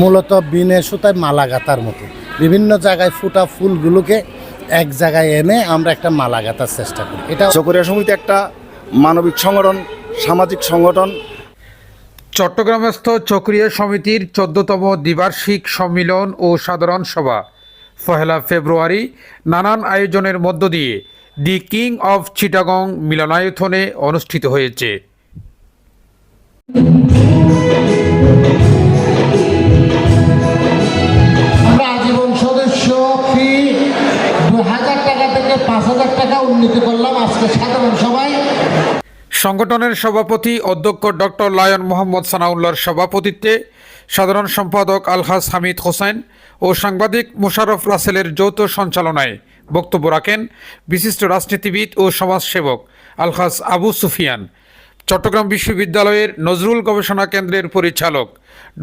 মূলত বিনে সুতায় মালা গাঁথার মতো। বিভিন্ন জায়গায় ফুটা ফুলগুলোকে এক জায়গায় এনে আমরা একটা মালা গাঁথার চেষ্টা করি। এটা চকরিয়া সমিতি একটা মানবিক সংগঠন সামাজিক সংগঠন। চট্টগ্রামস্থ চক্রিয়া সমিতির চোদ্দতম দ্বিবার্ষিক সম্মিলন ও সাধারণ সভা পহেলা ফেব্রুয়ারি নানান আয়োজনের মধ্য দিয়ে দি কিং অফ চিটাগং মিলনায়তনে অনুষ্ঠিত হয়েছে। সংগঠনের সভাপতি অধ্যক্ষ ডক্টর লায়ন মোহাম্মদ সানাউল্লার সভাপতিত্বে সাধারণ সম্পাদক আলহাজ হামিদ হোসেন ও সাংবাদিক মোশাররফ রাসেলের যৌথ সঞ্চালনায় বক্তব্য রাখেন বিশিষ্ট রাজনীতিবিদ ও সমাজসেবক আলহাজ আবু সুফিয়ান, চট্টগ্রাম বিশ্ববিদ্যালয়ের নজরুল গবেষণা কেন্দ্রের পরিচালক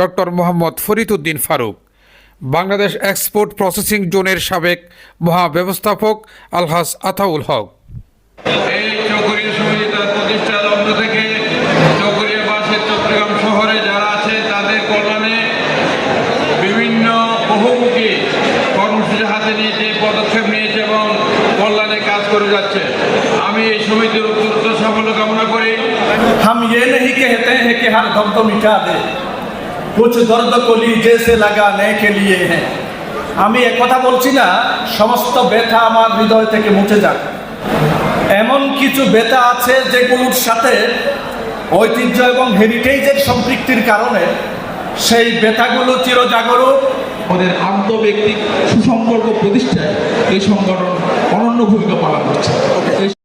doctor Mohammad Farid Uddin Faruk, Bangladesh export processing জোনের সাবেক মহাব্যবস্থাপক আলহাজ আতাউল হক এই চকরিয়া সমিতি তার প্রতিষ্ঠা লগ্ন থেকে চকরিয়া বাসের চট্টগ্রাম শহরে যারা আছে তাদের কল্যাণে বিভিন্ন বহুমুখী কর্মসূচি হাতে নিয়েছে পদক্ষেপ নিয়েছে এবং কল্যাণে কাজ করে যাচ্ছে আমি এই সমিতির উত্তরোত্তর সাফল্য কামনা করি हम ये नहीं कहते हैं कि हर गम को मिटा दे कुछ दर्द को लीजे से लगाने के लिए हैं আমি একথা বলছি না সমস্ত ব্যথা আমার হৃদয় থেকে মুছে যাক এমন কিছু ব্যথা আছে যেগুলোর সাথে ঐতিহ্য এবং হেরিটেজের সম্পৃক্তির কারণে সেই ব্যথাগুলো চিরজাগরুক ওদের আন্তঃব্যক্তিক সুসম্পর্ক প্রতিষ্ঠায় এই সংগঠন অনন্য ভূমিকা পালন করছে।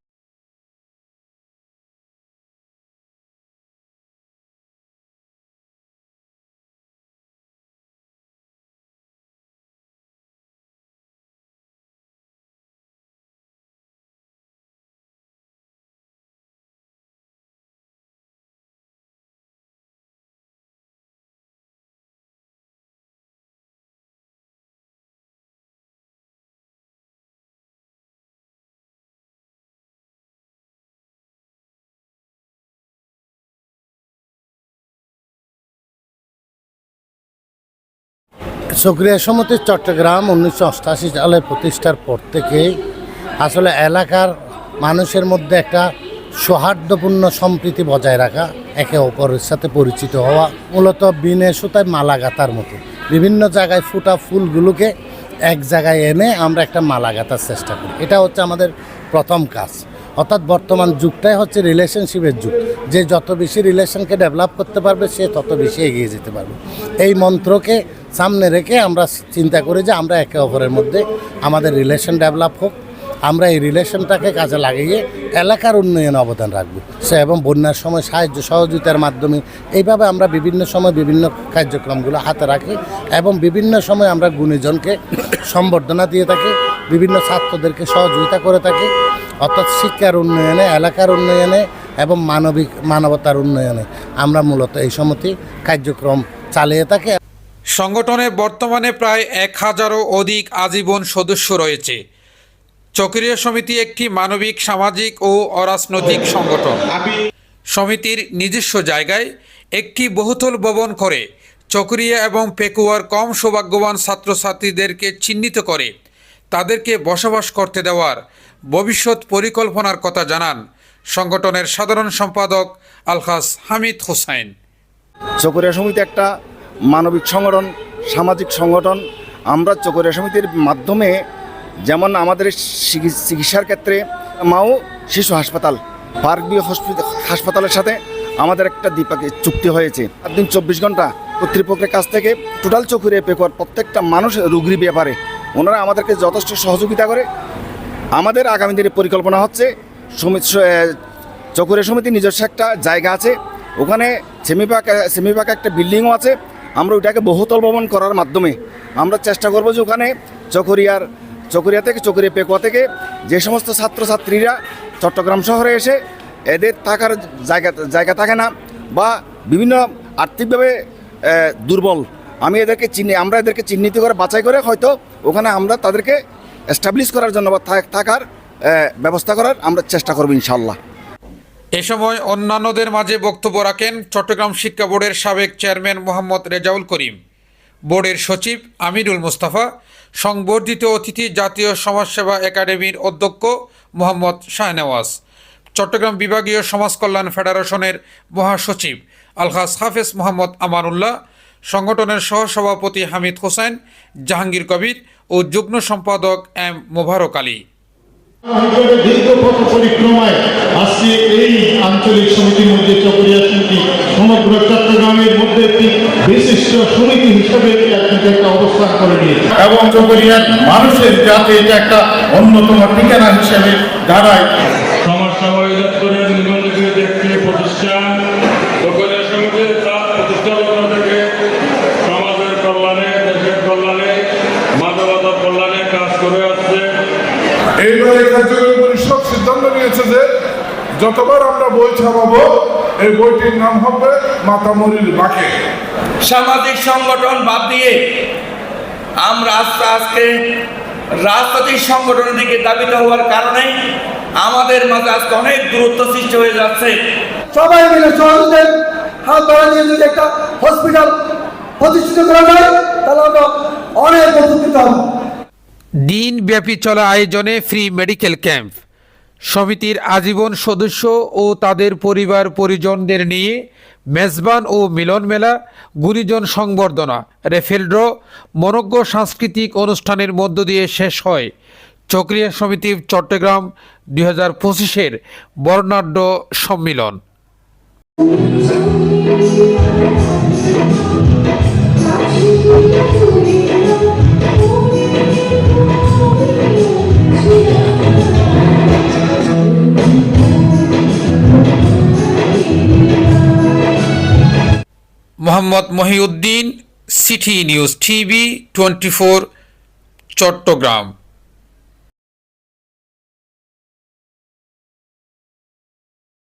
সক্রিয় সমিতি, চট্টগ্রাম উনিশশো অষ্টাশি সালে প্রতিষ্ঠার পর থেকেই আসলে এলাকার মানুষের মধ্যে একটা সৌহার্দ্যপূর্ণ সম্প্রীতি বজায় রাখা, একে অপরের সাথে পরিচিত হওয়া, মূলত বিনে সুতায় মালা গাঁথার মতো। বিভিন্ন জায়গায় ফুটা ফুলগুলোকে এক জায়গায় এনে আমরা একটা মালা গাঁথার চেষ্টা করি। এটা হচ্ছে আমাদের প্রথম কাজ। অর্থাৎ বর্তমান যুগটাই হচ্ছে রিলেশনশিপের যুগ। যে যত বেশি রিলেশনকে ডেভেলপ করতে পারবে, সে তত বেশি এগিয়ে যেতে পারবে। এই মন্ত্রকে সামনে রেখে আমরা চিন্তা করি যে আমরা একে অপরের মধ্যে আমাদের রিলেশন ডেভেলপ হোক। আমরা এই রিলেশনটাকে কাজে লাগিয়ে এলাকার উন্নয়নে অবদান রাখব। সে এবং বন্যার সময় সাহায্য সহযোগিতার মাধ্যমে এইভাবে আমরা বিভিন্ন সময় বিভিন্ন কার্যক্রমগুলো হাতে রাখি এবং বিভিন্ন সময় আমরা গুণীজনকে সম্বর্ধনা দিয়ে থাকি, বিভিন্ন ছাত্রদেরকে সহযোগিতা করে থাকি। অর্থাৎ শিক্ষার উন্নয়নে, এলাকার উন্নয়নে এবং মানবিক, মানবতার উন্নয়নে আমরা মূলত এই সমতি কার্যক্রম চালিয়ে থাকি। সংগঠনে বর্তমানে প্রায় এক হাজারও অধিক আজীবন সদস্য রয়েছে। চক্রীয় সমিতি একটি মানবিক, সামাজিক ও অরাজনৈতিক সংগঠন। সমিতির নিজস্ব জায়গায় একটি বহুতল ভবন করে চকরিয়া এবং পেকুয়ার কম সৌভাগ্যবান ছাত্রছাত্রীদেরকে চিহ্নিত করে তাদেরকে বসবাস করতে দেওয়ার ভবিষ্যৎ পরিকল্পনার কথা জানান সংগঠনের সাধারণ সম্পাদক আলহাস হামিদ হোসাইন। চকরিয়া সমিতি একটা মানবিক সংগঠন, সামাজিক সংগঠন, আমরা চকরিয়া সমিতির মাধ্যমে যেমন আমাদের চিকিৎসার ক্ষেত্রে মাও শিশু হাসপাতাল পার্ক বি হসপিটাল হাসপাতালের সাথে আমাদের একটা দ্বিপাক্ষিক চুক্তি হয়েছে। দিন চব্বিশ ঘণ্টা কর্তৃপক্ষের কাছ থেকে টোটাল চকুরে পেকর প্রত্যেকটা মানুষ রুগীর ব্যাপারে ওনারা আমাদেরকে যথেষ্ট সহযোগিতা করে। আমাদের আগামী দিনের পরিকল্পনা হচ্ছে চকুরে সমিতি নিজস্ব একটা জায়গা আছে, ওখানে সেমিপাক সেমিপাক একটা বিল্ডিংও আছে আমরা ওইটাকে বহুতল ভবন করার মাধ্যমে আমরা চেষ্টা করব যে ওখানে চকরিয়ার, চকরিয়া থেকে, চকরিয়া পেকুয়া থেকে যে সমস্ত ছাত্রছাত্রীরা চট্টগ্রাম শহরে এসে এদের থাকার জায়গা জায়গা থাকে না বা বিভিন্ন আর্থিকভাবে দুর্বল। আমি এদেরকে চিনি, আমরা এদেরকে চিহ্নিত করে, বাছাই করে হয়তো ওখানে আমরা তাদেরকে এস্টাবলিশ করার জন্য বা থাক- থাকার ব্যবস্থা করার আমরা চেষ্টা করব ইনশাল্লাহ এ সময় অন্যান্যদের মাঝে বক্তব্য রাখেন চট্টগ্রাম শিক্ষা বোর্ডের সাবেক চেয়ারম্যান মোহাম্মদ রেজাউল করিম। বোর্ডের সচিব আমিরুল মুস্তাফা, সংবর্ধিত অতিথি জাতীয় সমাজসেবা একাডেমির অধ্যক্ষ মোহাম্মদ শাহনেওয়াজ, চট্টগ্রাম বিভাগীয় সমাজ কল্যাণ ফেডারেশনের মহাসচিব আলহাস হাফেজ মোহাম্মদ আমানুল্লাহ, সংগঠনের সহসভাপতি হামিদ হোসেন, জাহাঙ্গীর কবির ও যুগ্ম সম্পাদক এম মোবারক আলী। আজকে এই আঞ্চলিক সমিতির মধ্যে চকরিয়া সমিতি সমগ্র চট্টগ্রামের মধ্যে একটি বিশিষ্ট সমিতি হিসেবে একটা অবস্থান করে নিয়েছে এবং চকরিয়ার মানুষের যাতে এটা একটা অন্যতম ঠিকানা হিসেবে দাঁড়ায়। সমাজসেবা অধিদপ্তরের নিবন্ধিত একটি প্রতিষ্ঠান সকলের সমিতি তার প্রতিষ্ঠা লগ্ন থেকে সমাজের কল্যাণে দেশের কল্যাণে মানবতার কল্যাণে কাজ করে আসছে। এইবারে কার্যকরী পরিষদ সিদ্ধান্ত নিয়েছে যে যতবার আমরা বই ছাপাবো এই বইটির নাম হবে মাতামরির বাঁকে। সামাজিক সংগঠন বাদ দিয়ে আমরা আস্তে আস্তে রাজনৈতিক সংগঠনের দিকে দাবিত হওয়ার কারণে আমাদের মাঝে আজকে অনেক দূরত্ব সৃষ্টি হয়ে যাচ্ছে। সবাই মিলে সহযোগের হাত বাড়িয়ে যদি একটা হসপিটাল প্রতিষ্ঠিত করা যায় তাহলে আমরা অনেক উপকৃত হব। দিনব্যাপী চলা আয়োজনে ফ্রি মেডিকেল ক্যাম্প সমিতির আজীবন সদস্য ও তাদের পরিবার পরিজনদের নিয়ে মেজবান ও মিলন মেলা, গুণীজন সংবর্ধনা রেফেল ড্র মনজ্ঞ সাংস্কৃতিক অনুষ্ঠানের মধ্য দিয়ে শেষ হয়। চক্রিয়া সমিতির চট্টগ্রাম দুই হাজার পঁচিশের বর্ণাঢ্য সম্মিলন। Mohammad Mohiuddin city news TV twenty Chattogram.